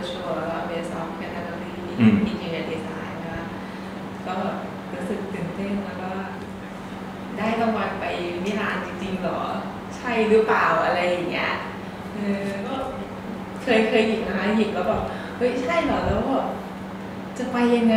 virtual แล้วก็ based on category อืม engineer design นะก็รู้สึกตื่นเต้นแล้วก็ได้รางวัลไปมิลานจริงๆหรอ ใช่หรือเปล่าอะไรอย่างเงี้ยเออก็เคยเคยหยิบนะคะหยิบแล้วบอกเฮ้ยใช่เหรอแล้วแบบจะไปยังไง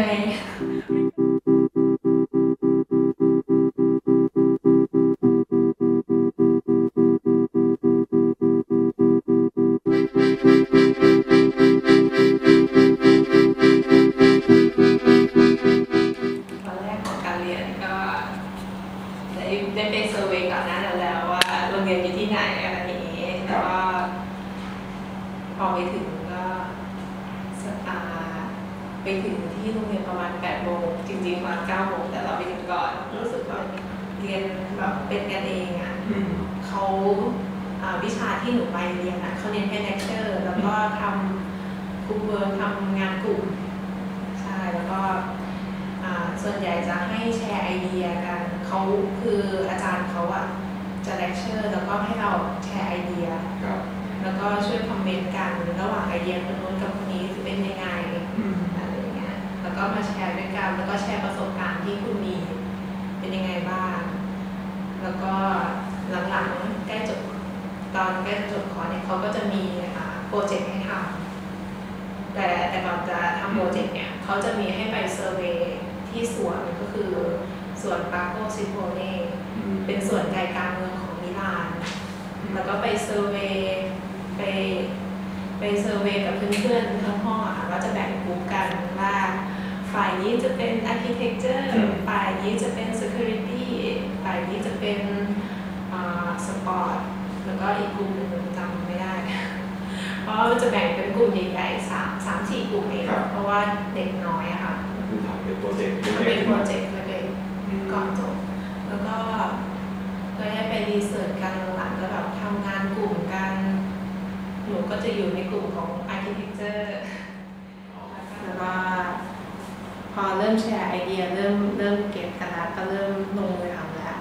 ได้ไปเซอร์เวยก่อนหน้านั้นแล้วว่าโรงเรียนอยู่ที่ไหนอะไรอย่างนี้แล้วก็พอไปถึงก็สอ่าไปถึงที่โรงเรียนประมาณ8โมงจริงๆประมาณ9โมงแต่เราไปถึงก่อนรู้สึกว่าเรียนแบบเป็นกันเองอะเขาอ่าวิชาที่หนูไปเรียนนะเขาเรียนแค่เลคเชอร์แล้วก็ทำกลุ่มเวิร์กทำงานกลุ่มใช่แล้วก็อ่าส่วนใหญ่จะให้แชร์ไอเดียกัน เขาคืออาจารย์เขาอะจะเลคเชอร์แล้วก็ให้เราแชร์ไอเดีย ครับ แล้วก็ช่วยคอมเมนต์กันระหว่างไอเดียคนนู้นกับคนนี้จะเป็นยังไงอืมอะไรอย่างเงี้ยแล้วก็มาแชร์ด้วยกัน แล้วก็แชร์ประสบการณ์ที่คุณมีเป็นยังไงบ้าง แล้วก็หลังๆใกล้จบตอนใกล้จะจบคอร์สเนี่ยเขาก็จะมีอ่าโปรเจกต์ให้ทำแต่แต่ก่อนจะทำโปรเจกต์เนี่ยเขาจะมีให้ไปเซอร์เวย์ที่สวนก็คือ สวนปาโกซิโพเน่อืมเป็นสวนใจกลางเมืองของมิลาน แล้วก็ไปเซอร์เวย์ไปไปเซอร์เวย์กับเพื่อนๆทั้งห้องอะค่ะว่าจะแบ่งกลุ่มกันว่าฝ่ายนี้จะเป็น architecture ฝ่ายนี้จะเป็น security ฝ่ายนี้จะเป็นสปอร์ตแล้วก็อีกกลุ่มหนึ่งจำไม่ได้ เพราะว่าจะแบ่งเป็นกลุ่มใหญ่ๆสามสามสี่กลุ่มเองเพราะว่าเด็กน้อยอะค่ะคือทำเป็นโปรเจกต์มันเป็นโปรเจกต์เล็กอืมๆ ก่อนจบ แล้วก็ก็ได้ไปรีเสิร์ชกันหลังๆก็แบบทำงานกลุ่มกัน หนูก็จะอยู่ในกลุ่มของ architecture แล้วก็พอเริ่มแชร์ไอเดียเริ่มเริ่มเก็บกันแล้วก็เริ่มลงมือทำแล้ว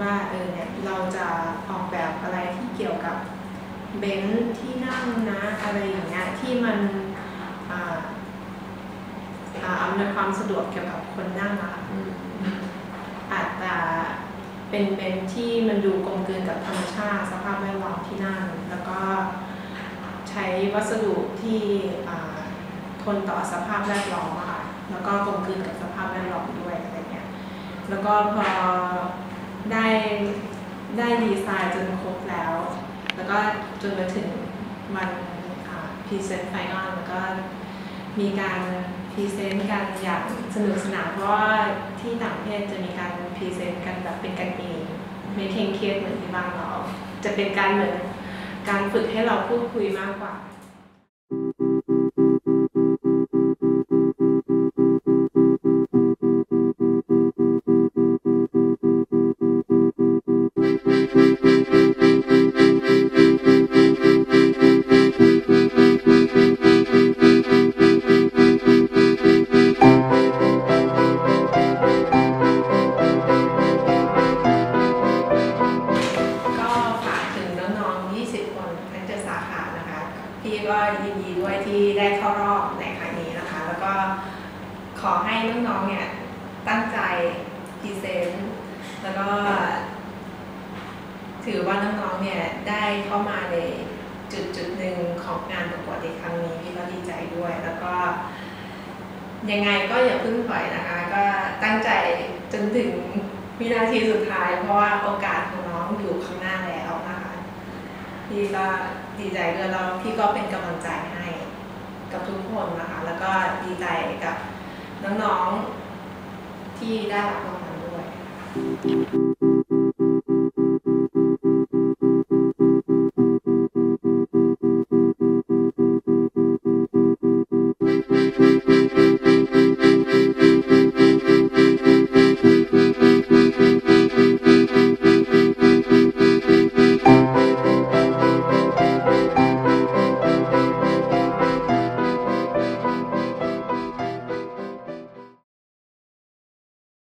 ว่าเออเนี่ยเราจะออกแบบอะไรที่เกี่ยวกับเบนซ์ที่นั่งนะอะไรอย่างเงี้ยที่มันอ่าอ่าอำน วยความสะดวกเกี่ยวกับคนนั่งอะค่ะอาจจะเป็นเป็นที่มันดูกลมกลืนกับธรรมชาติสภาพแวดล้อมที่นั่นแล้วก็ใช้วัสดุที่อ่าทนต่อสภาพแวดล้อมอะค่ะแล้วก็กลมกลืนกับสภาพแวดล้อมด้วยอะไรเงี้ยแล้วก็พอได้ได้ดีไซน์จนครบแล้ว แล้วก็จนมาถึงวันพรีเซนต์ไฟนอลแล้วก็มีการ พรีเซนต์กันอย่างสนุกสนานเพราะว่าที่ต่างประเทศจะมีการพรีเซนต์กันแบบเป็นกันเองไม่เคร่งเครียดเหมือนที่บ้านเราจะเป็นการเหมือนการฝึกให้เราพูดคุยมากกว่า ยินดีด้วยที่ได้เข้ารอบในครั้งนี้นะคะ แล้วก็ขอให้น้องๆเนี่ยตั้งใจพรีเซนต์แล้วก็ถือว่าน้องๆเนี่ยได้เข้ามาในจุดจุดหนึ่งของงานประกวดในครั้งนี้พี่ก็ดีใจด้วย แล้วก็ยังไงก็อย่าเพึ่งถอยนะคะ ก็ตั้งใจจนถึงวินาทีสุดท้าย เพราะว่าโอกาสของน้องอยู่ข้างหน้าแล้วนะคะพี่ก็ดีใจด้วยแล้วพี่ก็เป็นกำลังใจให้ กับทุกคนนะคะ แล้วก็ดีใจกับน้องๆที่ได้รับรางวัลด้วย